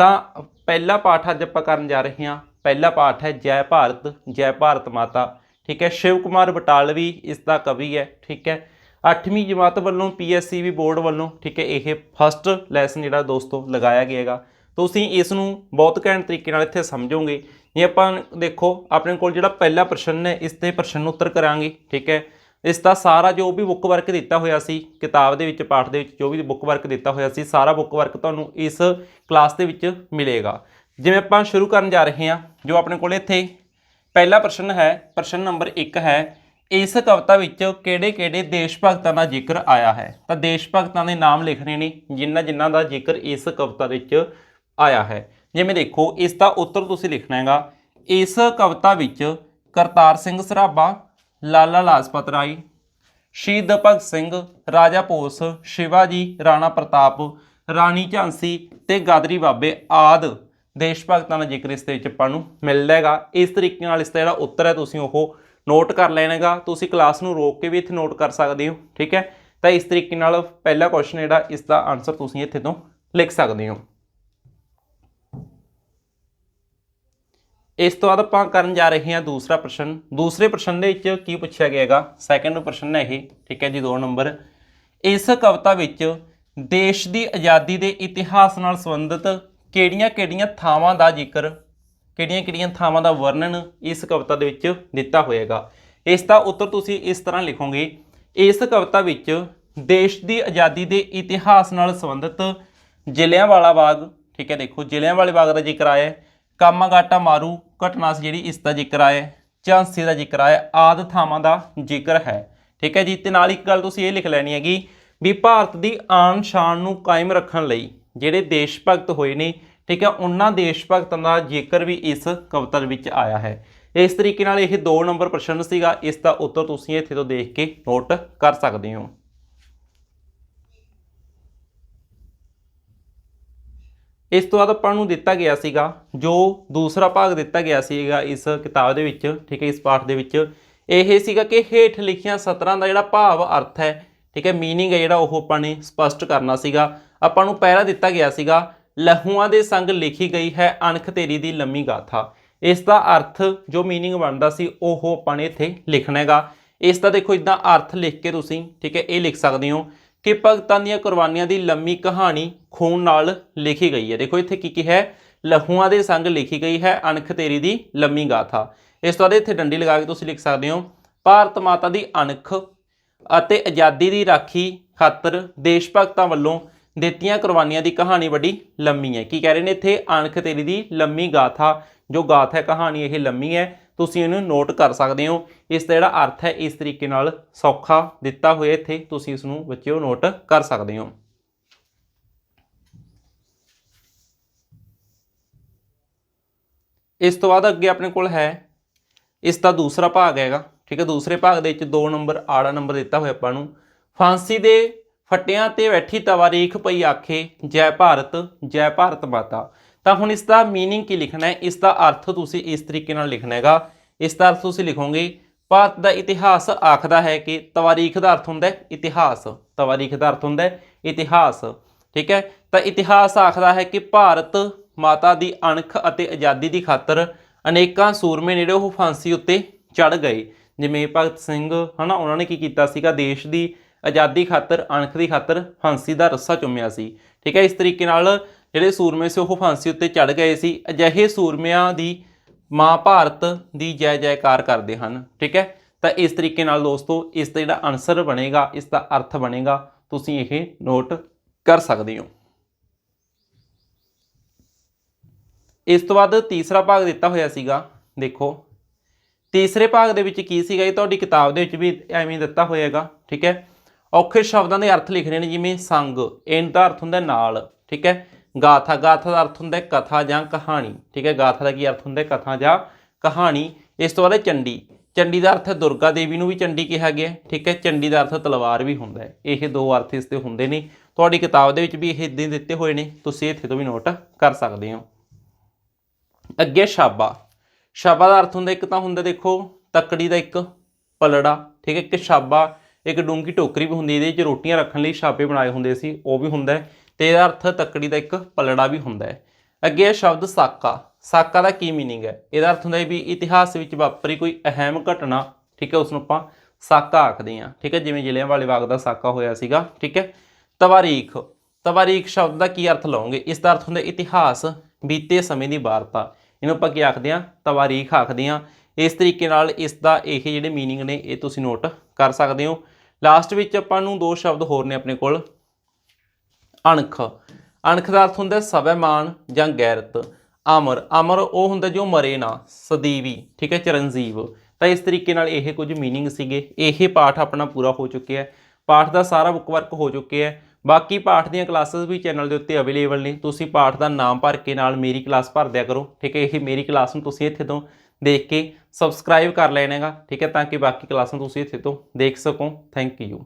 ਤਾਂ ਪਹਿਲਾ ਪਾਠ ਅੱਜ ਆਪਾਂ ਕਰਨ ਜਾ ਰਹੇ ਹਾਂ। ਪਹਿਲਾ ਪਾਠ ਹੈ ਜੈ ਭਾਰਤ ਜੈ ਭਾਰਤ ਮਾਤਾ। ਠੀਕ ਹੈ, ਸ਼ਿਵ ਕੁਮਾਰ ਬਟਾਲਵੀ ਇਸ ਦਾ ਕਵੀ ਹੈ। ਠੀਕ ਹੈ 8ਵੀਂ ਜਮਾਤ ਵੱਲੋਂ ਪੀਐਸਸੀਬੀ ਬੋਰਡ ਵੱਲੋਂ, ਠੀਕ ਹੈ, ਇਹ ਫਸਟ ਲੈਸਨ ਜਿਹੜਾ ਦੋਸਤੋ ਲਗਾਇਆ ਗਿਆ ਹੈਗਾ ਤੁਸੀਂ ਇਸ ਨੂੰ ਬਹੁਤ ਘੈਂਟ ਤਰੀਕੇ ਨਾਲ ਇੱਥੇ ਸਮਝੋਗੇ। ਜੇ ਆਪਾਂ ਦੇਖੋ, ਆਪਣੇ ਕੋਲ ਜਿਹੜਾ ਪਹਿਲਾ ਪ੍ਰਸ਼ਨ ਹੈ, ਇਸ ਤੇ ਪ੍ਰਸ਼ਨ ਉੱਤਰ ਕਰਾਂਗੇ। ਠੀਕ ਹੈ ਇਸ ਦਾ ਸਾਰਾ ਜੋ ਵੀ ਬੁੱਕ ਵਰਕ ਦਿੱਤਾ ਹੋਇਆ ਸੀ, ਕਿਤਾਬ ਦੇ ਵਿੱਚ, ਪਾਠ ਦੇ ਵਿੱਚ, ਜੋ ਵੀ ਬੁੱਕ ਵਰਕ ਦਿੱਤਾ ਹੋਇਆ ਸੀ, ਸਾਰਾ ਬੁੱਕ ਵਰਕ ਤੁਹਾਨੂੰ ਇਸ ਕਲਾਸ ਦੇ ਵਿੱਚ ਮਿਲੇਗਾ। ਜਿਵੇਂ ਆਪਾਂ ਸ਼ੁਰੂ ਕਰਨ ਜਾ ਰਹੇ ਹਾਂ, ਜੋ ਆਪਣੇ ਕੋਲ ਇੱਥੇ ਪਹਿਲਾ ਪ੍ਰਸ਼ਨ ਹੈ, ਪ੍ਰਸ਼ਨ ਨੰਬਰ 1 ਹੈ, ਇਸ ਕਵਿਤਾ ਵਿੱਚ ਕਿਹੜੇ-ਕਿਹੜੇ ਦੇਸ਼ ਭਗਤਾਂ ਦਾ ਜ਼ਿਕਰ ਆਇਆ ਹੈ? ਤਾਂ ਦੇਸ਼ ਭਗਤਾਂ ਦੇ ਨਾਮ ਲਿਖਣੇ ਨੇ ਜਿਨ੍ਹਾਂ ਜਿਨ੍ਹਾਂ ਦਾ ਜ਼ਿਕਰ ਇਸ ਕਵਿਤਾ ਵਿੱਚ ਆਇਆ ਹੈ। ਜਿਵੇਂ ਦੇਖੋ, ਇਸ ਦਾ ਉੱਤਰ ਤੁਸੀਂ ਲਿਖਣਾ ਹੈਗਾ, ਇਸ ਕਵਿਤਾ ਵਿੱਚ ਕਰਤਾਰ ਸਿੰਘ ਸਰਾਭਾ ਲਾਲਾ ਲਾਜਪਤ ਰਾਏ, ਸ਼ਹੀਦ ਭਗਤ ਸਿੰਘ, ਰਾਜਾ ਭੋਸ, ਸ਼ਿਵਾਜੀ, ਰਾਣਾ ਪ੍ਰਤਾਪ, ਰਾਣੀ ਝਾਂਸੀ ਤੇ ਗਾਦਰੀ ਬਾਬੇ ਆਦ ਦੇਸ਼ ਭਗਤਾਂ ਦਾ ਜ਼ਿਕਰ ਇਸ ਦੇ ਵਿੱਚ ਆਪਾਂ ਨੂੰ ਮਿਲਦਾ ਹੈਗਾ। ਇਸ ਤਰੀਕੇ ਨਾਲ ਇਸ ਦਾ ਜਿਹੜਾ ਉੱਤਰ ਹੈ, ਤੁਸੀਂ ਉਹ ਨੋਟ ਕਰ ਲੈਣਾਗਾ ਤੁਸੀਂ ਕਲਾਸ ਨੂੰ ਰੋਕ ਕੇ ਵੀ ਇੱਥੇ ਨੋਟ ਕਰ ਸਕਦੇ ਹੋ, ਠੀਕ ਹੈ? ਤਾਂ ਇਸ ਤਰੀਕੇ ਨਾਲ ਪਹਿਲਾ ਕੁਐਸਚਨ ਜਿਹੜਾ, ਇਸ ਦਾ ਆਨਸਰ ਤੁਸੀਂ ਇੱਥੇ ਤੋਂ ਲਿਖ ਸਕਦੇ ਹੋ। ਇਸ ਤੋਂ ਬਾਅਦ ਆਪਾਂ ਕਰਨ ਜਾ ਰਹੇ ਹਾਂ ਦੂਸਰਾ ਪ੍ਰਸ਼ਨ। ਦੂਸਰੇ ਪ੍ਰਸ਼ਨ ਦੇ ਵਿੱਚ ਕੀ ਪੁੱਛਿਆ ਗਿਆ ਹੈਗਾ? ਸੈਕੰਡ ਪ੍ਰਸ਼ਨ ਹੈ ਇਹ, ਠੀਕ ਹੈ ਜੀ 2 ਨੰਬਰ। ਇਸ ਕਵਿਤਾ ਵਿੱਚ ਦੇਸ਼ ਦੀ ਆਜ਼ਾਦੀ ਦੇ ਇਤਿਹਾਸ ਨਾਲ ਸੰਬੰਧਿਤ ਕਿਹੜੀਆਂ-ਕਿਹੜੀਆਂ ਥਾਵਾਂ ਦਾ ਜ਼ਿਕਰ, ਕਿਹੜੀਆਂ-ਕਿਹੜੀਆਂ ਥਾਵਾਂ ਦਾ ਵਰਣਨ ਇਸ ਕਵਿਤਾ ਦੇ ਵਿੱਚ ਦਿੱਤਾ ਹੋਏਗਾ ਇਸ ਦਾ ਉੱਤਰ ਤੁਸੀਂ ਇਸ ਤਰ੍ਹਾਂ ਲਿਖੋਗੇ, ਇਸ ਕਵਿਤਾ ਵਿੱਚ ਦੇਸ਼ ਦੀ ਆਜ਼ਾਦੀ ਦੇ ਇਤਿਹਾਸ ਨਾਲ ਸੰਬੰਧਿਤ ਜ਼ਿਲ੍ਹਿਆਂਵਾਲਾ ਬਾਗ, ਠੀਕ ਹੈ, ਦੇਖੋ ਜ਼ਿਲ੍ਹਿਆਂ ਵਾਲੇ ਬਾਗ ਦਾ ਜ਼ਿਕਰ ਆਇਆ ਹੈ। ਕਾਮਾਗਾਟਾ ਮਾਰੂ ਘਟਨਾ ਸੀ ਜਿਹੜੀ ਇਸ ਦਾ ਜ਼ਿਕਰ ਆਇਆ ਝਾਂਸੀ ਦਾ ਜ਼ਿਕਰ ਆਇਆ ਹੈ, ਆਦਿ ਥਾਵਾਂ ਦਾ ਜ਼ਿਕਰ ਹੈ। ਠੀਕ ਹੈ ਜੀ ਤੇ ਨਾਲ ਇੱਕ ਗੱਲ ਤੁਸੀਂ ਇਹ ਲਿਖ ਲੈਣੀ ਹੈਗੀ ਵੀ ਭਾਰਤ ਦੀ ਆਨ ਸ਼ਾਨ ਨੂੰ ਕਾਇਮ ਰੱਖਣ ਲਈ ਜਿਹੜੇ ਦੇਸ਼ ਭਗਤ ਹੋਏ ਨੇ ਠੀਕ ਹੈ ਉਹਨਾਂ ਦੇਸ਼ ਭਗਤਾਂ ਦਾ ਜ਼ਿਕਰ ਵੀ ਇਸ ਕਵਿਤਾ ਵਿੱਚ ਆਇਆ ਹੈ। ਇਸ ਤਰੀਕੇ ਨਾਲ ਇਹ 2 ਨੰਬਰ ਪ੍ਰਸ਼ਨ ਸੀਗਾ ਇਸ ਦਾ ਉੱਤਰ ਤੁਸੀਂ ਇੱਥੇ ਤੋਂ ਦੇਖ ਕੇ ਨੋਟ ਕਰ ਸਕਦੇ ਹੋ। ਇਸ ਤੋਂ ਬਾਅਦ ਆਪਾਂ ਨੂੰ ਦਿੱਤਾ ਗਿਆ ਸੀਗਾ ਜੋ ਦੂਸਰਾ ਭਾਗ ਦਿੱਤਾ ਗਿਆ ਸੀਗਾ ਇਸ ਕਿਤਾਬ ਦੇ ਵਿੱਚ ਠੀਕ ਹੈ ਇਸ ਪਾਠ ਦੇ ਵਿੱਚ ਇਹ ਸੀਗਾ ਕਿ ਹੇਠ ਲਿਖੀਆਂ ਸਤਰਾਂ ਦਾ ਜਿਹੜਾ ਭਾਵ ਅਰਥ ਹੈ ਠੀਕ ਹੈ मीनिंग ਹੈ ਜਿਹੜਾ ਉਹ ਆਪਾਂ ਨੇ ਸਪਸ਼ਟ ਕਰਨਾ ਸੀਗਾ ਆਪਾਂ ਨੂੰ ਪਹਿਲਾ ਦਿੱਤਾ ਗਿਆ ਸੀਗਾ ਲਹੂਆਂ ਦੇ ਸੰਗ ਲਿਖੀ ਗਈ ਹੈ ਅਣਖ ਤੇਰੀ ਦੀ ਲੰਮੀ ਗਾਥਾ ਇਸ ਦਾ ਅਰਥ ਜੋ मीनिंग ਬਣਦਾ ਸੀ ਉਹ ਆਪਾਂ ਨੇ ਇੱਥੇ ਲਿਖਣਾ ਹੈਗਾ ਇਸ ਦਾ ਦੇਖੋ ਇਦਾਂ ਅਰਥ ਲਿਖ ਕੇ ਤੁਸੀਂ ਠੀਕ ਹੈ ਇਹ ਲਿਖ ਸਕਦੇ ਹੋ ਕਿ ਭਗਤਾਂ ਦੀਆਂ ਕੁਰਬਾਨੀਆਂ ਦੀ ਲੰਮੀ ਕਹਾਣੀ ਖੂਨ ਨਾਲ ਲਿਖੀ ਗਈ ਹੈ। ਦੇਖੋ ਇੱਥੇ ਕੀ ਕੀ ਹੈ। ਲਹੂਆਂ ਦੇ ਸੰਗ ਲਿਖੀ ਗਈ ਹੈ, ਅਣਖ ਤੇਰੀ ਦੀ ਲੰਮੀ ਗਾਥਾ। ਇਸ ਤੋਂ ਬਾਅਦ ਇੱਥੇ ਡੰਡੀ ਲਗਾ ਕੇ ਤੁਸੀਂ ਲਿਖ ਸਕਦੇ ਹੋ, ਭਾਰਤ ਮਾਤਾ ਦੀ ਅਣਖ ਅਤੇ ਆਜ਼ਾਦੀ ਦੀ ਰਾਖੀ ਖਾਤਰ ਦੇਸ਼ ਭਗਤਾਂ ਵੱਲੋਂ ਦਿੱਤੀਆਂ ਕੁਰਬਾਨੀਆਂ ਦੀ ਕਹਾਣੀ ਬੜੀ ਲੰਮੀ ਹੈ। ਕੀ ਕਹਿ ਰਹੇ ਨੇ ਇੱਥੇ? ਅਣਖ ਤੇਰੀ ਦੀ ਲੰਮੀ ਗਾਥਾ। ਜੋ ਗਾਥਾ ਹੈ, ਕਹਾਣੀ ਇਹ ਲੰਮੀ ਹੈ। ਤੁਸੀਂ ਇਹਨੂੰ ਨੋਟ ਕਰ ਸਕਦੇ ਹੋ। ਇਸ ਦਾ ਜਿਹੜਾ ਅਰਥ ਹੈ, ਇਸ ਤਰੀਕੇ ਨਾਲ ਸੌਖਾ ਦਿੱਤਾ ਹੋਇਆ ਇੱਥੇ, ਤੁਸੀਂ ਇਸ ਨੂੰ ਬੱਚਿਓ ਨੋਟ ਕਰ ਸਕਦੇ ਹੋ। ਇਸ ਤੋਂ ਬਾਅਦ ਅੱਗੇ ਆਪਣੇ ਕੋਲ ਹੈ, ਇਸ ਦਾ ਦੂਸਰਾ ਭਾਗ ਹੈਗਾ, ਠੀਕ ਹੈ, ਦੂਸਰੇ ਭਾਗ ਦੇ ਵਿੱਚ 2 ਨੰਬਰ, ਆੜਾ ਨੰਬਰ ਦਿੱਤਾ ਹੋਇਆ ਆਪਾਂ ਨੂੰ। ਫਾਂਸੀ ਦੇ ਫੱਟਿਆਂ ਤੇ ਬੈਠੀ ਤਵਾਰੀਖ ਪਈ ਆਖੇ, ਜੈ ਭਾਰਤ ਜੈ ਭਾਰਤ ਮਾਤਾ। ਤਾਂ ਹੁਣ ਇਸ ਦਾ मीनिंग ਕੀ ਲਿਖਣਾ ਹੈ ਇਸ ਦਾ ਅਰਥ ਤੁਸੀਂ ਇਸ ਤਰੀਕੇ ਨਾਲ ਲਿਖਣਾ ਹੈਗਾ ਇਸ ਦਾ ਅਰਥ ਤੁਸੀਂ ਲਿਖੋਗੇ ਭਾਰਤ ਦਾ ਇਤਿਹਾਸ ਆਖਦਾ ਹੈ ਕਿ ਤਵਾਰੀਖ ਦਾ ਅਰਥ ਹੁੰਦਾ ਹੈ ਇਤਿਹਾਸ ਤਵਾਰੀਖ ਦਾ ਅਰਥ ਹੁੰਦਾ ਹੈ ਇਤਿਹਾਸ ਠੀਕ ਹੈ ਤਾਂ ਇਤਿਹਾਸ ਆਖਦਾ ਹੈ ਕਿ ਭਾਰਤ ਮਾਤਾ ਦੀ ਅਣਖ ਅਤੇ ਆਜ਼ਾਦੀ ਦੀ ਖਾਤਰ ਅਨੇਕਾਂ ਸੂਰਮੇ ਜਿਹੜੇ ਉਹ ਫਾਂਸੀ ਉੱਤੇ ਚੜ ਗਏ ਜਿਵੇਂ ਭਗਤ ਸਿੰਘ ਹਨਾ ਉਹਨਾਂ ਨੇ ਕੀ ਕੀਤਾ ਸੀਗਾ ਦੇਸ਼ ਦੀ ਆਜ਼ਾਦੀ ਖਾਤਰ ਅਣਖ ਦੀ ਖਾਤਰ ਫਾਂਸੀ ਦਾ ਰੱਸਾ ਚੁੰਮਿਆ ਸੀ ਠੀਕ ਹੈ ਇਸ ਤਰੀਕੇ ਨਾਲ ਜਿਹੜੇ ਸੂਰਮੇ ਸੀ, ਉਹ ਫਾਂਸੀ ਉੱਤੇ ਚੜ ਗਏ ਸੀ। ਅਜਿਹੇ ਸੂਰਮਿਆਂ ਦੀ ਮਾਂ ਭਾਰਤ ਦੀ ਜੈ ਜੈਕਾਰ ਕਰਦੇ ਹਨ, ਠੀਕ ਹੈ? ਤਾਂ ਇਸ ਤਰੀਕੇ ਨਾਲ ਦੋਸਤੋ, ਇਸ ਦਾ ਜਿਹੜਾ ਆਨਸਰ ਬਣੇਗਾ, ਇਸ ਦਾ ਅਰਥ ਬਣੇਗਾ, ਤੁਸੀਂ ਇਹ ਨੋਟ ਕਰ ਸਕਦੇ ਹੋ। ਇਸ ਤੋਂ ਬਾਅਦ ਤੀਸਰਾ ਭਾਗ ਦਿੱਤਾ ਹੋਇਆ ਸੀਗਾ, ਦੇਖੋ। ਤੀਸਰੇ ਭਾਗ ਦੇ ਵਿੱਚ ਕੀ ਸੀਗਾ ਇਹ ਤੁਹਾਡੀ ਕਿਤਾਬ ਦੇ ਵਿੱਚ ਵੀ ਐਵੇਂ ਹੀ ਦਿੱਤਾ ਹੋਏਗਾ ਠੀਕ ਹੈ? ਔਖੇ ਸ਼ਬਦਾਂ ਦੇ ਅਰਥ ਲਿਖਣੇ ਨੇ, ਜਿਵੇਂ ਸੰਗ, ਇਹਨ ਦਾ ਅਰਥ ਹੁੰਦਾ ਨਾਲ, ਠੀਕ ਹੈ? ਗਾਥਾ ਗਾਥਾ ਦਾ ਅਰਥ ਹੁੰਦਾ ਹੈ ਕਥਾ ਜਾਂ ਕਹਾਣੀ। ਠੀਕ ਹੈ, ਗਾਥਾ ਦਾ ਕੀ ਅਰਥ ਹੁੰਦਾ ਹੈ? ਕਥਾ ਜਾਂ ਕਹਾਣੀ। ਇਸ ਤੋਂ ਬਾਅਦ ਹੈ ਚੰਡੀ। ਚੰਡੀ ਦਾ ਅਰਥ ਦੁਰਗਾ ਦੇਵੀ ਨੂੰ ਵੀ ਚੰਡੀ ਕਿਹਾ ਗਿਆ ਠੀਕ ਹੈ, ਚੰਡੀ ਦਾ ਅਰਥ ਤਲਵਾਰ ਵੀ ਹੁੰਦਾ ਹੈ। ਇਹ ਦੋ ਅਰਥ ਇਸ 'ਤੇ ਹੁੰਦੇ ਨੇ। ਤੁਹਾਡੀ ਕਿਤਾਬ ਦੇ ਵਿੱਚ ਵੀ ਇਹ ਇਦਾਂ ਦਿੱਤੇ ਹੋਏ ਨੇ। ਤੁਸੀਂ ਇੱਥੇ ਤੋਂ ਵੀ ਨੋਟ ਕਰ ਸਕਦੇ ਹੋ। ਅੱਗੇ ਛਾਬਾ ਛਾਬਾ ਦਾ ਅਰਥ ਹੁੰਦਾ ਇੱਕ ਤਾਂ ਹੁੰਦਾ ਦੇਖੋ, ਤੱਕੜੀ ਦਾ ਇੱਕ ਪਲੜਾ। ਠੀਕ ਹੈ, ਇੱਕ ਛਾਬਾ ਇੱਕ ਡੂੰਗੀ ਟੋਕਰੀ ਵੀ ਹੁੰਦੀ ਇਹਦੇ ਵਿੱਚ ਰੋਟੀਆਂ ਰੱਖਣ ਲਈ ਛਾਪੇ ਬਣਾਏ ਹੁੰਦੇ ਸੀ। ਉਹ ਵੀ ਹੁੰਦਾ ਹੈ। ਤੇ ਇਹਦਾ ਅਰਥ ਤੱਕੜੀ ਦਾ ਇੱਕ ਪਲੜਾ ਵੀ ਹੁੰਦਾ ਹੈ। ਅੱਗੇ ਹੈ ਸ਼ਬਦ ਸਾਕਾ। ਸਾਕਾ ਦਾ ਕੀ ਮੀਨਿੰਗ ਹੈ? ਇਹਦਾ ਅਰਥ ਹੁੰਦਾ ਹੈ ਵੀ ਇਤਿਹਾਸ ਵਿੱਚ ਵਾਪਰੀ ਕੋਈ ਅਹਿਮ ਘਟਨਾ, ਠੀਕ ਹੈ ਉਸ ਨੂੰ ਆਪਾਂ ਸਾਕਾ ਆਖਦੇ ਹਾਂ। ਠੀਕ ਹੈ, ਜਿਵੇਂ ਜ਼ਿਲ੍ਹਿਆਂ ਵਾਲੇ ਬਾਗ ਦਾ ਸਾਕਾ ਹੋਇਆ ਸੀਗਾ, ਠੀਕ ਹੈ। ਤਵਾਰੀਖ। ਤਵਾਰੀਖ ਸ਼ਬਦ ਦਾ ਕੀ ਅਰਥ ਲਓਗੇ ਇਸ ਦਾ ਅਰਥ ਹੁੰਦਾ ਇਤਿਹਾਸ, ਬੀਤੇ ਸਮੇਂ ਦੀ ਵਾਰਤਾ। ਇਹਨੂੰ ਆਪਾਂ ਕੀ ਆਖਦੇ ਹਾਂ? ਤਵਾਰੀਖ ਆਖਦੇ ਹਾਂ। ਇਸ ਤਰੀਕੇ ਨਾਲ ਇਸ ਦਾ ਇਹ ਜਿਹੜੇ ਮੀਨਿੰਗ ਨੇ, ਇਹ ਤੁਸੀਂ ਨੋਟ ਕਰ ਸਕਦੇ ਹੋ। ਲਾਸਟ ਵਿੱਚ ਆਪਾਂ ਨੂੰ ਦੋ ਸ਼ਬਦ ਹੋਰ ਨੇ ਆਪਣੇ ਕੋਲ। ਅਣਖ। ਅਣਖ ਦਾ ਅਰਥ ਹੁੰਦਾ ਸਵੈਮਾਨ ਜਾਂ ਗੈਰਤ। ਅਮਰ। ਅਮਰ ਉਹ ਹੁੰਦਾ ਜੋ ਮਰੇ ਨਾ, ਸਦੀਵੀ, ਠੀਕ ਹੈ, ਚਰਨਜੀਵ। ਤਾਂ ਇਸ ਤਰੀਕੇ ਨਾਲ ਇਹ ਕੁਝ ਮੀਨਿੰਗ ਸੀਗੇ। ਇਹ ਪਾਠ ਆਪਣਾ ਪੂਰਾ ਹੋ ਚੁੱਕਿਆ ਹੈ। ਪਾਠ ਦਾ ਸਾਰਾ ਬੁੱਕ ਵਰਕ ਹੋ ਚੁੱਕਿਆ ਹੈ। ਬਾਕੀ ਪਾਠ ਦੀਆਂ ਕਲਾਸਿਸ ਵੀ ਚੈਨਲ ਦੇ ਉੱਤੇ ਅਵੇਲੇਬਲ ਨੇ। ਤੁਸੀਂ ਪਾਠ ਦਾ ਨਾਮ ਭਰ ਕੇ ਨਾਲ ਮੇਰੀ ਕਲਾਸ ਭਰ ਦਿਆ ਕਰੋ। ਠੀਕ ਹੈ, ਇਹ ਮੇਰੀ ਕਲਾਸ ਨੂੰ ਤੁਸੀਂ ਇੱਥੇ ਤੋਂ ਦੇਖ ਕੇ ਸਬਸਕ੍ਰਾਈਬ ਕਰ ਲੈਣਾਗਾ ਠੀਕ ਹੈ, ਤਾਂ ਕਿ ਬਾਕੀ ਕਲਾਸਾਂ ਤੁਸੀਂ ਇੱਥੇ ਤੋਂ ਦੇਖ ਸਕੋ। Thank you